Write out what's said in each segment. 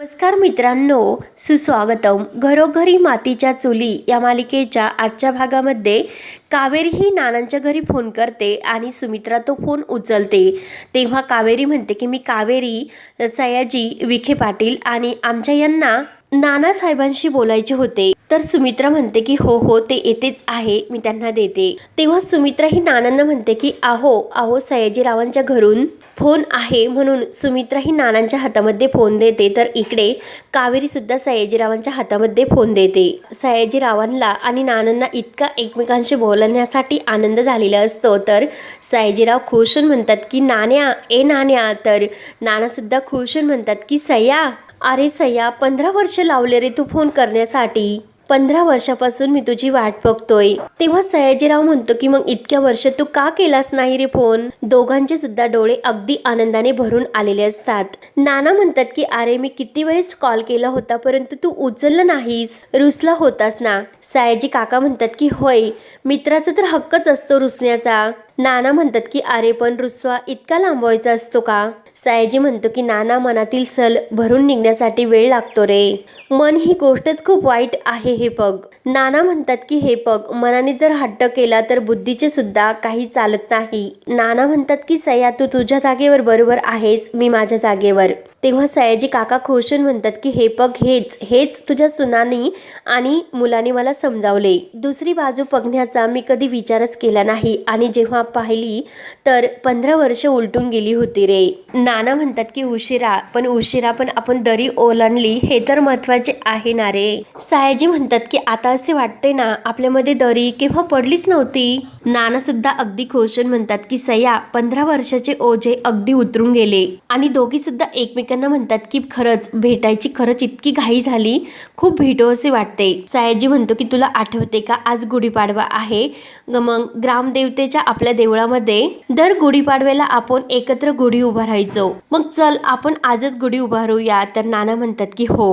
नमस्कार मित्रांनो सुस्वागतम. घरोघरी मातीच्या चुली या मालिकेच्या आजच्या भागामध्ये कावेरी ही नानांच्या घरी फोन करते आणि सुमित्रा तो फोन उचलते. तेव्हा कावेरी म्हणते की मी कावेरी सयाजी विखे पाटील आणि आमच्या यांना नानासाहेबांशी बोलायचे होते. तर सुमित्रा म्हणते की हो हो ते येतेच आहे मी त्यांना देते. तेव्हा सुमित्रा ही नानांना म्हणते की आहो आहो सयाजीरावांच्या घरून फोन आहे म्हणून सुमित्रा ही नानांच्या हातामध्ये फोन देते तर इकडे कावेरी सुद्धा सयाजीरावांच्या हातामध्ये फोन देते. सयाजीरावांना आणि नानांना इतका एकमेकांशी बोलण्यासाठी आनंद झालेला असतो तर सयाजीराव खुश होऊन म्हणतात की नाण्या ए नाण्या. तर नानासुद्धा खुश होऊन म्हणतात की सया अरे सया पंधरा वर्ष लावले रे तू फोन करण्यासाठी. पंधरा वर्षापासून मी तुझी वाट बघतोय. तेव्हा सयाजीराव म्हणतो की मग इतक्या वर्ष तू का केलास नाही रे फोन? दोघांचे सुद्धा डोळे अगदी आनंदाने भरून आलेले असतात. नाना म्हणतात की अरे मी किती वेळेस कॉल केला होता परंतु तू उचलला नाहीस. रुसला होतास ना. सयाजी काका म्हणतात की होय. मित्राचा तर हक्कच असतो रुसण्याचा. नाना म्हणतात की अरे पण रुसवा इतका लांबवायचा असतो का? सयाजी म्हणतो की नाना मनातील सल भरून निघण्यासाठी वेळ लागतो रे. मन ही गोष्टच खूप वाईट आहे हे पग नाना म्हणतात की हे पग मनाने जर हट्ट केला तर बुद्धीचे सुद्धा काही चालत नाही. नाना म्हणतात की सया तू तुझ्या जागेवर बरोबर आहेस मी माझ्या जागेवर. तेव्हा सयाजी काका खोशन म्हणतात की हे पग हेच हेच तुझ्या सुनानी आणि मुलाने मला समजावले. दुसरी बाजू बघण्याचा मी कधी विचारच केला नाही आणि जेव्हा पाहिली तर पंधरा वर्ष उलटून गेली होती रे. नाना म्हणतात की उशिरा पण उशिरा पण आपण दरी ओलांडली हे तर महत्त्वाचे आहे ना रे. सायाजी म्हणतात की आता असे वाटते ना आपल्यामध्ये दरी केव्हा पडलीच नव्हती. नाना सुद्धा अगदी खोशन म्हणतात की सया पंधरा वर्षाचे ओझे अगदी उतरून गेले. आणि दोघी सुद्धा एकमेकांना म्हणतात की खरंच भेटायची खरंच इतकी घाई झाली खूप भेटो असे वाटते. सायाजी म्हणतो की तुला आठवते का? आज गुढीपाडवा आहे. ग मग ग्रामदेवतेच्या आपल्या देवळामध्ये दर गुढीपाडव्याला आपण एकत्र गुढी जाऊ. मग चल आपण आजच गुढी उभारूया. तर नाना म्हणतात की हो.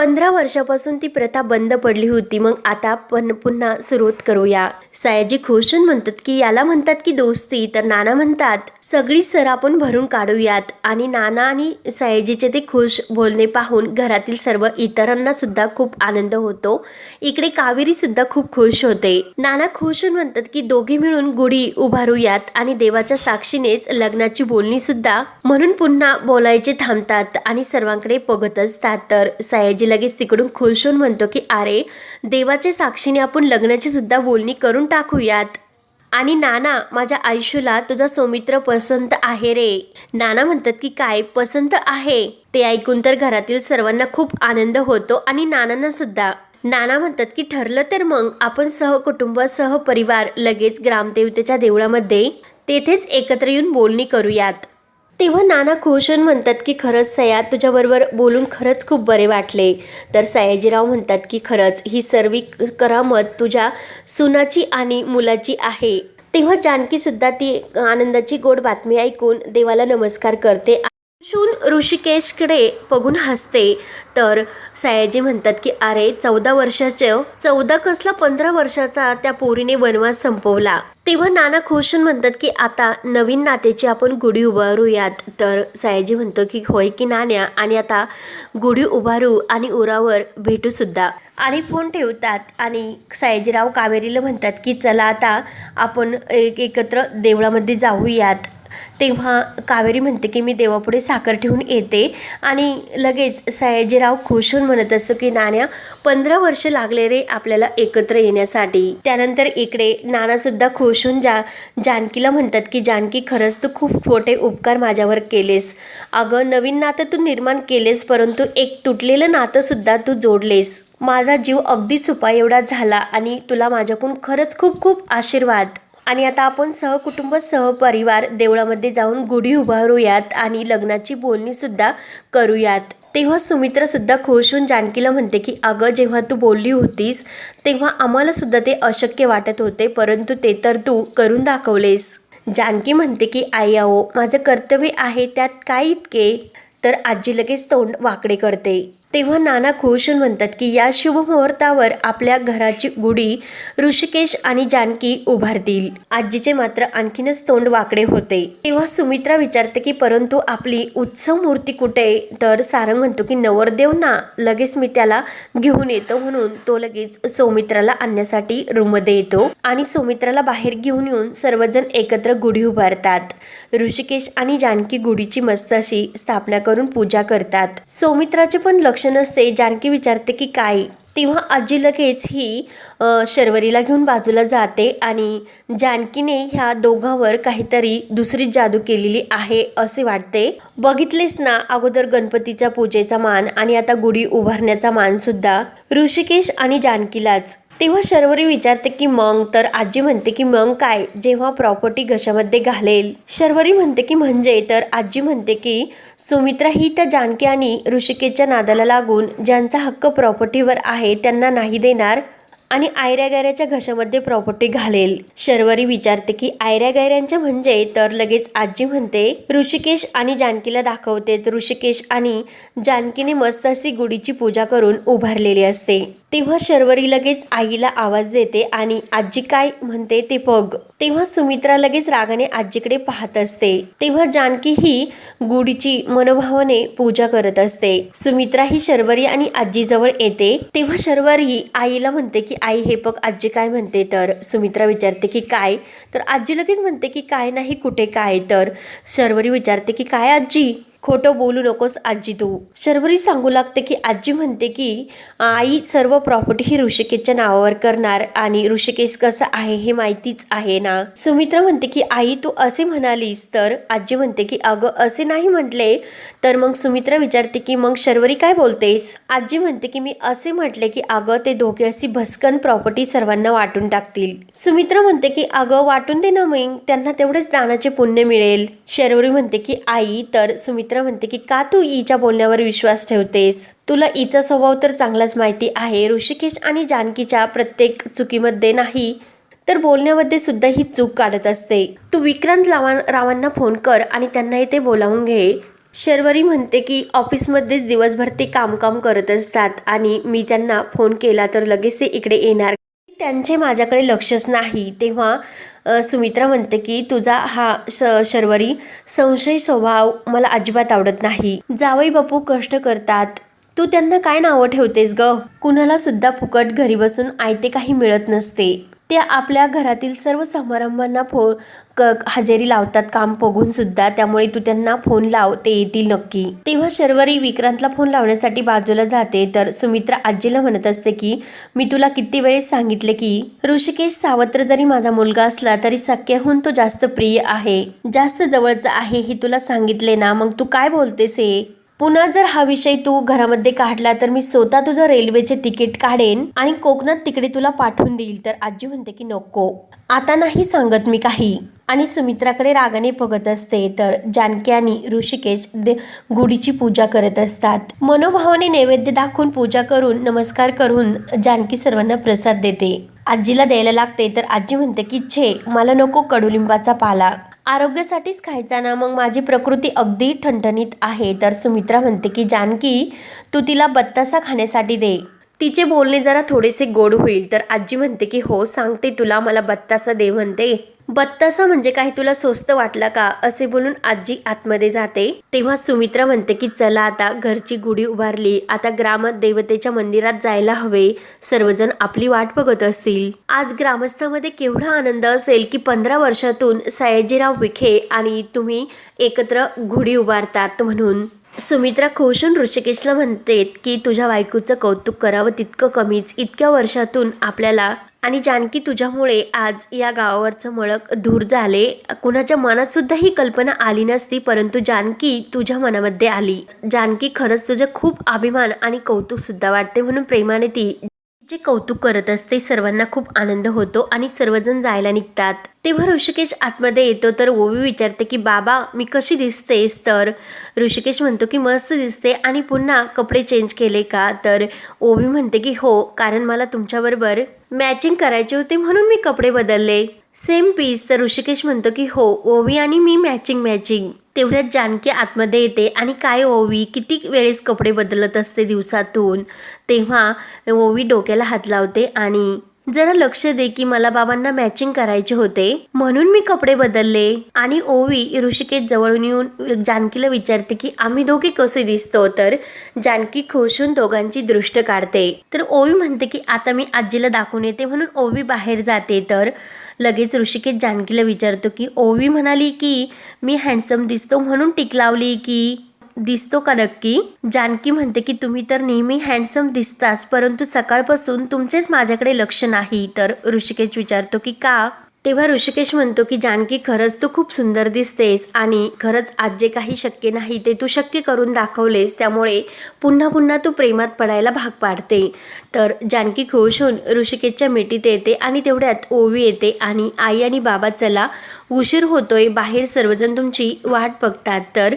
पंधरा वर्षापासून ती प्रथा बंद पडली होती. मग आता पण पुन्हा सुरुवात करूया. सयाजी खुशून म्हणतात की याला म्हणतात की दोस्ती. तर नाना म्हणतात सगळी सर आपण भरून काढूयात. आणि नाना आणि सयाजीचे ते खुश बोलणे पाहून घरातील सर्व इतरांना सुद्धा खूप आनंद होतो. इकडे कावेरी सुद्धा खूप खुश होते. नाना खुश म्हणतात की दोघे मिळून गुढी उभारूयात आणि देवाच्या साक्षीनेच लग्नाची बोलणी सुद्धा. म्हणून पुन्हा बोलायचे थांबतात आणि सर्वांकडे बघत असतात तर सयाजी लगेच तिकडून खुश होऊन म्हणतो की अरे देवाच्या साक्षीने आपण लग्नाची सुद्धा बोलणी करून टाकूयात. आणि नाना माझ्या आयुष्याला तुझा सौमित्र पसंत आहे रे. नाना म्हणतात की काय पसंत आहे? ते ऐकून तर घरातील सर्वांना खूप आनंद होतो आणि नानांना सुद्धा. नाना म्हणतात की ठरलं तर मग आपण सहकुटुंब सहपरिवार लगेच ग्रामदेवतेच्या देवळामध्ये तेथेच एकत्र येऊन बोलणी करूयात. तेव्हा नाना खुशून म्हणतात की खरंच सया तुझ्याबरोबर बोलून खरंच खूप बरे वाटले. तर सयाजीराव म्हणतात की खरंच ही सर्व करामत तुझ्या सुनाची आणि मुलाची आहे. तेव्हा जानकीसुद्धा ती आनंदाची गोड बातमी ऐकून देवाला नमस्कार करते. शून ऋषिकेशकडे बघून हसते. तर सयाजी म्हणतात की अरे चौदा वर्षाचं हो. चौदा कसला पंधरा वर्षाचा त्या पोरीने वनवास संपवला. तेव्हा नाना खुशून म्हणतात की आता नवीन नात्याची आपण गुढी उभारूयात. तर सयाजी म्हणतो की होय की नाण्या? आणि आता गुढी उभारू आणि उरावर भेटू सुद्धा. आणि फोन ठेवतात आणि सयाजीराव कावेरीला म्हणतात की चला आता आपण एक एकत्र देवळामध्ये जाऊयात. तेव्हा कावेरी म्हणते की मी देवापुढे साखर ठेवून येते. आणि लगेच सयाजीराव खुश होऊन म्हणत असतो की नाण्या पंधरा वर्ष लागले रे आपल्याला एकत्र येण्यासाठी. त्यानंतर इकडे नानासुद्धा खुश होऊन जा जानकीला म्हणतात की जानकी खरंच तू खूप मोठे उपकार माझ्यावर केलेस. अगं नवीन नातं तू निर्माण केलेस परंतु एक तुटलेलं नातंसुद्धा तू जोडलेस. माझा जीव अगदी सुपा एवढा झाला आणि तुला माझ्याकडून खरंच खूप खूप आशीर्वाद. आणि आता आपण सहकुटुंब सहपरिवार देवळामध्ये जाऊन गुढी उभारूयात आणि लग्नाची बोलणीसुद्धा करूयात. तेव्हा सुमित्रासुद्धा खुश होऊन जानकीला म्हणते की अगं जेव्हा तू बोलली होतीस तेव्हा आम्हालासुद्धा ते अशक्य वाटत होते परंतु ते तर तू करून दाखवलेस. जानकी म्हणते की आई आओ माझं कर्तव्य आहे त्यात काय इतके? तर आजी लगेच तोंड वाकडे करते. तेव्हा नाना खुश होऊन म्हणतात की या शुभ मुहूर्तावर आपल्या घराची गुढी ऋषिकेश आणि जानकी उभारतील. आजीचे मात्र आणखीनच तोंड वाकडे होते. तेव्हा सुमित्रा विचारते की परंतु आपली उत्सव मूर्ती कुठे तर सारंग म्हणतो की नवरदेव ना लगेच मी त्याला घेऊन येतो म्हणून तो लगेच सौमित्राला आणण्यासाठी रूममध्ये येतो आणि सौमित्राला बाहेर घेऊन येऊन सर्वजण एकत्र गुढी उभारतात. ऋषिकेश आणि जानकी गुढीची मस्त अशी स्थापना करून पूजा करतात. सौमित्राचे पण लक्ष नसते जानकी विचारते की काय? तेव्हा आजी लगेच ही शर्वरीला घेऊन बाजूला जाते आणि जानकीने ह्या दोघांवर काहीतरी दुसरी जादू केलेली आहे असे वाटते. बघितलेस ना अगोदर गणपतीच्या पूजेचा मान आणि आता गुढी उभारण्याचा मान सुद्धा ऋषिकेश आणि जानकीलाच तेव्हा शर्वरी विचारते की मग? तर आजी म्हणते की मग काय? जेव्हा प्रॉपर्टी घशामध्ये घालेल. शर्वरी म्हणते की म्हणजे? तर आजी म्हणते की सुमित्रा ही त्या जानकी आणि ऋषिकेच्या नादाला लागून ज्यांचा हक्क प्रॉपर्टीवर आहे त्यांना नाही देणार आणि आयऱ्या गैऱ्याच्या घशामध्ये प्रॉपर्टी घालेल. शर्वरी विचारते की आयऱ्या गैऱ्यांच्या म्हणजे? तर लगेच आजी म्हणते ऋषिकेश आणि जानकीला दाखवते. ऋषिकेश आणि जानकीने मस्त अशी गुढीची पूजा करून उभारलेली असते. तेव्हा शर्वरी लगेच आईला आवाज देते आणि आजी काय म्हणते ते बघ. तेव्हा सुमित्रा लगेच रागाने आजीकडे पाहत असते. तेव्हा जानकी ही गुढीची मनोभावाने पूजा करत असते. सुमित्रा ही शर्वरी आणि आजीजवळ येते. तेव्हा शर्वरी आईला म्हणते की आई हे बघ आजी काय म्हणते? तर सुमित्रा विचारते की काय? तर आजी लगेच म्हणते की काय नाही कुठे काय? तर शर्वरी विचारते की काय आजी? खोटं बोलू नकोस आजी तू. शर्वरी सांगू लागते की आजी म्हणते की आई सर्व प्रॉपर्टी ही ऋषिकेशच्या नावावर करणार आणि ऋषिकेश कसं आहे हे माहितीच आहे ना? सुमित्रा म्हणते की आई तू असे म्हणालीस तर? आजी म्हणते की अगं असे नाही म्हटले. तर मग सुमित्रा विचारते की मग शर्वरी काय बोलतेस? आजी म्हणते की मी असे म्हटले की अगं ते दोघे अशी भस्कन प्रॉपर्टी सर्वांना वाटून टाकतील. सुमित्रा म्हणते की अगं वाटून दे ना मग त्यांना तेवढेच दानाचे पुण्य मिळेल. शर्वरी म्हणते की आई तर सुमित्रा म्हणते की का तू ईच्या बोलण्यावर विश्वास ठेवतेस? तुला ईचा स्वभाव तर चांगलाच माहिती आहे. ऋषिकेश आणि जानकीच्या प्रत्येक चुकीमध्ये नाही तर बोलण्यामध्ये सुद्धा ही चूक काढत असते. तू विक्रांत लावा रावांना फोन कर आणि त्यांना इथे बोलावून घे. शर्वरी म्हणते की ऑफिसमध्येच दिवसभर ते कामकाम करत असतात आणि मी त्यांना फोन केला तर लगेच ते इकडे येणार त्यांचे माझ्याकडे लक्षच नाही. तेव्हा सुमित्रा म्हणते की तुझा हा श शर्वरी संशय स्वभाव मला अजिबात आवडत नाही. जावई बापू कष्ट करतात. तू त्यांना काय नावं ठेवतेस ग? कुणाला सुद्धा फुकट घरी बसून आयते काही मिळत नसते. ते आपल्या घरातील सर्व समारंभांना फो क हजेरी लावतात काम बघून सुद्धा. त्यामुळे तू त्यांना फोन लाव ते येतील नक्की. तेव्हा शर्वरी विक्रांतला फोन लावण्यासाठी बाजूला जाते. तर सुमित्रा आजीला म्हणत असते की मी तुला किती वेळेस सांगितले की ऋषिकेश सावत्र जरी माझा मुलगा असला तरी सख्याहून तो जास्त प्रिय आहे. जास्त जवळचा आहे हे तुला सांगितले ना मग तू काय बोलतेस हे? पुन्हा जर हा विषय तू घरामध्ये काढला तर मी स्वतः तुझं रेल्वेचे तिकीट काढेन आणि कोकणात तिकडे तुला पाठवून देईल. तर आजी म्हणते की नको. आता नाही सांगत मी काही. आणि सुमित्राकडे रागाने बघत असते तर जानकी आणि ऋषिकेश दे गुढीची पूजा करत असतात. मनोभावाने नैवेद्य दाखवून पूजा करून नमस्कार करून जानकी सर्वांना प्रसाद देते. आजीला द्यायला लागते तर आजी म्हणते की छे मला नको कडुलिंबाचा पाला. आरोग्यासाठीच खायचा ना? मग माझी प्रकृती अगदी ठणठणीत आहे. तर सुमित्रा म्हणते की जानकी तू तिला बत्तासा खाण्यासाठी दे. तिचे बोलणे जरा थोडेसे गोड होईल. तर आजी म्हणते की हो सांगते तुला. मला बत्तासा दे म्हणते. बत्तासा म्हणजे काही तुला स्वस्त वाटला का? असे बोलून आजी आतमध्ये जाते. तेव्हा सुमित्रा म्हणते की चला आता घरची गुढी उभारली. आता ग्रामात देवतेच्या मंदिरात जायला हवे. सर्वजण आपली वाट बघत असतील. आज ग्रामस्थामध्ये केवढा आनंद असेल की पंधरा वर्षातून सयाजीराव विखे आणि तुम्ही एकत्र गुढी उभारतात म्हणून. सुमित्रा खोशून ऋषिकेशला म्हणते की तुझ्या बायकोचं कौतुक करावं तितकं कमीच. इतक्या वर्षातून आपल्याला आणि जानकी तुझ्यामुळे आज या गावावरचं मळक दूर झाले. कुणाच्या मनात सुद्धा ही कल्पना आली नसती परंतु जानकी तुझ्या मनामध्ये आली. जानकी खरंच तुझं खूप अभिमान आणि कौतुकसुद्धा वाटते म्हणून प्रेमाने ती जे कौतुक करत असते सर्वांना खूप आनंद होतो आणि सर्वजण जायला निघतात. तेव्हा ऋषिकेश आतमध्ये येतो तर ओवी विचारते की बाबा मी कशी दिसतेस? तर ऋषिकेश म्हणतो की मस्त दिसते. आणि पुन्हा कपडे चेंज केले का? तर ओवी म्हणते की हो कारण मला तुमच्याबरोबर मॅचिंग करायचे होते म्हणून मी कपडे बदलले. सेम पीस तर ऋषिकेश म्हणतो की हो ओवी आणि मी मॅचिंग मॅचिंग तेवढ्यात जानकी आतमध्ये येते आणि काय ओवी किती वेळेस कपडे बदलत असते दिवसातून? तेव्हा ओवी डोक्याला हात लावते आणि जरा लक्ष दे की मला बाबांना मॅचिंग करायचे होते. म्हणून मी कपडे बदलले आणि ओवी ऋषिकेश जवळून येऊन जानकीला विचारते की आम्ही दोघे कसे दिसतो? तर जानकी खुश होऊन दोघांची दृष्ट काढते. तर ओवी म्हणते की आता मी आजीला दाखवून येते. म्हणून ओवी बाहेर जाते. तर लगेच ऋषिकेश जानकीला विचारतो की ओवी म्हणाली की मी हँडसम दिसतो म्हणून टिक लावली की दिसतो का नक्की? जानकी म्हणते की तुम्ही तर नेहमी हँडसम दिसताच परंतु सकाळपासून तुमचेच माझ्याकडे लक्ष नाही. तर ऋषिकेश विचारतो की का? तेव्हा ऋषिकेश म्हणतो की जानकी खरंच तू खूप सुंदर दिसतेस आणि खरंच आज जे काही शक्य नाही ते तू शक्य करून दाखवलेस त्यामुळे पुन्हा पुन्हा तू प्रेमात पडायला भाग पाडते. तर जानकी खुश होऊन ऋषिकेशच्या मिठीत येते आणि तेवढ्यात ओवी येते आणि आई आणि बाबा चला उशीर होतोय बाहेर सर्वजण तुमची वाट बघतात. तर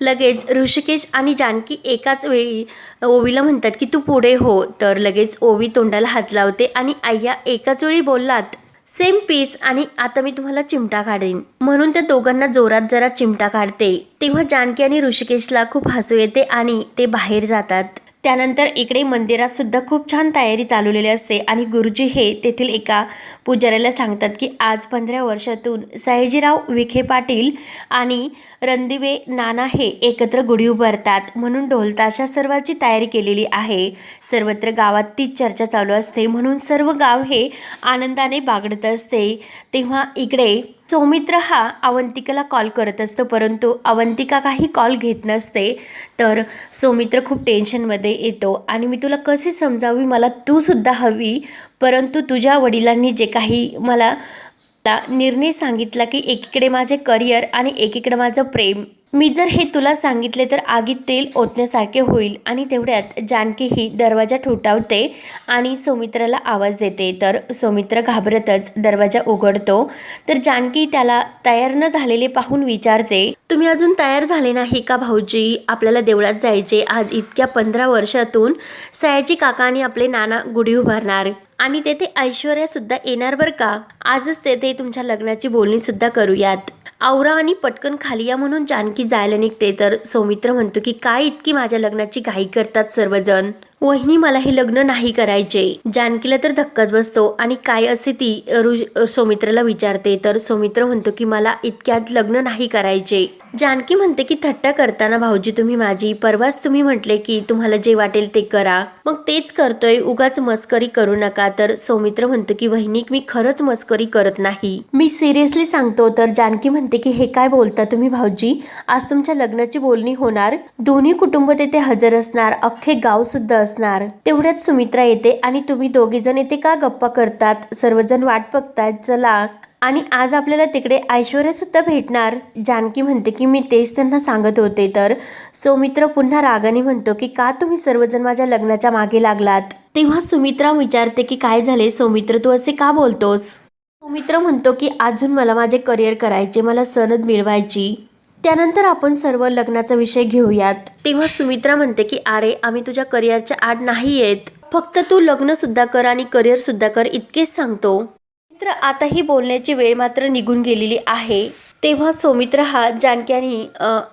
लगेच ऋषिकेश आणि जानकी एकाच वेळी ओवीला म्हणतात की तू पुढे हो. तर लगेच ओवी तोंडाला हात लावते आणि आय्या एकाच वेळी बोललात सेम पीस आणि आता मी तुम्हाला चिमटा काढेन. म्हणून त्या दोघांना जोरात जरा चिमटा काढते. तेव्हा जानकी आणि ऋषिकेशला खूप हसू येते आणि ते बाहेर जातात. त्यानंतर इकडे मंदिरात सुद्धा खूप छान तयारी चालवलेली असते. आणि गुरुजी हे तेथील एका पुजाऱ्याला सांगतात की आज पंधरा वर्षातून सयाजीराव विखे पाटील आणि रणदिवे नाना हे एकत्र गुढी उभारतात. म्हणून ढोलताशा सर्वाची तयारी केलेली आहे. सर्वत्र गावात तीच चर्चा चालू असते. म्हणून सर्व गाव हे आनंदाने बागडत असते. तेव्हा इकडे सौमित्र हा अवंतिकाला कॉल करत असतो परंतु अवंतिका काही कॉल घेत नसते. तर सौमित्र खूप टेन्शनमध्ये येतो. आणि मी तुला कसे समजावी? मला तूसुद्धा हवी. परंतु तुझ्या वडिलांनी जे काही मला निर्णय सांगितला की एकीकडे माझे करिअर आणि एकीकडे माझं प्रेम मी जर हे तुला सांगितले तर आगीत तेल ओतण्यासारखे होईल आणि तेवढ्यात जानकी ही दरवाजा ठोठावते आणि सौमित्राला आवाज देते. तर सौमित्र घाबरतच दरवाजा उघडतो. तर जानकी त्याला तयार न झालेले पाहून विचारते तुम्ही अजून तयार झाले नाही का भाऊजी? आपल्याला देवळात जायचे आज इतक्या पंधरा वर्षातून सयाजी काका आणि आपले नाना गुढी उभारणार आणि तेथे ऐश्वर्या सुद्धा येणार बरं का? आजच तेथे तुमच्या लग्नाची बोलणी सुद्धा करूयात. आवरा आणि पटकन खाली या म्हणून जानकी जायला निघते. तर सौमित्र म्हणतो की काय इतकी माझ्या लग्नाची घाई करतात सर्वजण? वहिनी मला हे लग्न नाही करायचे. जानकीला तर धक्काच बसतो. आणि काय असे ती ऋ सौमित्राला विचारते. तर सौमित्र म्हणतो की मला इतक्यात लग्न नाही करायचे. जानकी म्हणते की थट्टा करताना भाऊजी तुम्ही माझी. परवाच तुम्ही म्हटले की तुम्हाला जे वाटेल ते करा. मग तेच करतोय. उगाच मस्करी करू नका. तर सौमित्र म्हणतो की वहिनी मी खरंच मस्करी करत नाही. मी सिरियसली सांगतो. तर जानकी म्हणते की हे काय बोलता तुम्ही भाऊजी? आज तुमच्या लग्नाची बोलणी होणार. दोन्ही कुटुंब तेथे हजर असणार. अख्खे गाव सुद्धा असणार तेवढ्यात सुमित्रा येते आणि तुम्ही दोघे जण येथे का गप्पा करतात? सर्वजण वाट बघतात चला. आणि आज आपल्याला तिकडे ऐश्वर्या सुद्धा भेटणार. जानकी म्हणते की मी तेच त्यांना सांगत होते तर. सौमित्र पुन्हा रागाने म्हणतो की का तुम्ही सर्वजण माझ्या लग्नाच्या मागे लागलात? तेव्हा सुमित्रा विचारते की काय झाले सौमित्र तू असे का बोलतोस? सौमित्र म्हणतो की अजून मला माझे करिअर करायचे मला सनद मिळवायची. त्यानंतर आपण सर्व लग्नाचा विषय घेऊयात. तेव्हा सुमित्रा म्हणते की अरे आम्ही तुझ्या करिअरच्या आड नाही येत फक्त तू लग्न सुद्धा कर आणि करिअर सुद्धा कर इतकेच सांगतो. मित्र आता ही बोलण्याची वेळ मात्र निघून गेलेली आहे. तेव्हा सौमित्र हा जानकी आणि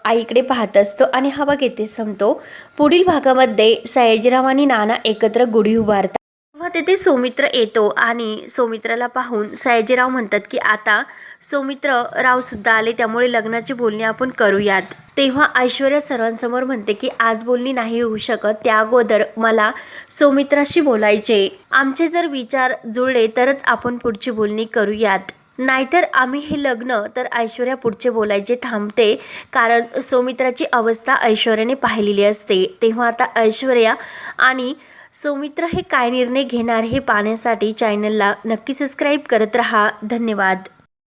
आईकडे पाहत असतो आणि हा भाग येथे संपतो. पुढील भागामध्ये सयाजीराव आणि नाना एकत्र गुढी उभारतात. तेव्हा तेथे सौमित्र येतो आणि सौमित्राला पाहून सयाजीराव म्हणतात की आता सौमित्र रावसुद्धा आले त्यामुळे लग्नाची बोलणी आपण करूयात. तेव्हा ऐश्वर्या सर्वांसमोर म्हणते की आज बोलणी नाही होऊ शकत त्या अगोदर मला सौमित्राशी बोलायचे. आमचे जर विचार जुळले तरच आपण पुढची बोलणी करूयात. नाहीतर आम्ही हे लग्न तर ऐश्वर्या पुढचे बोलायचे थांबते कारण सौमित्राची अवस्था ऐश्वर्याने पाहिलेली असते. तेव्हा आता ऐश्वर्या आणि सौमित्र हे काय निर्णय घेणार हे पाहण्यासाठी चॅनलला नक्की सबस्क्राईब करत रहा. धन्यवाद.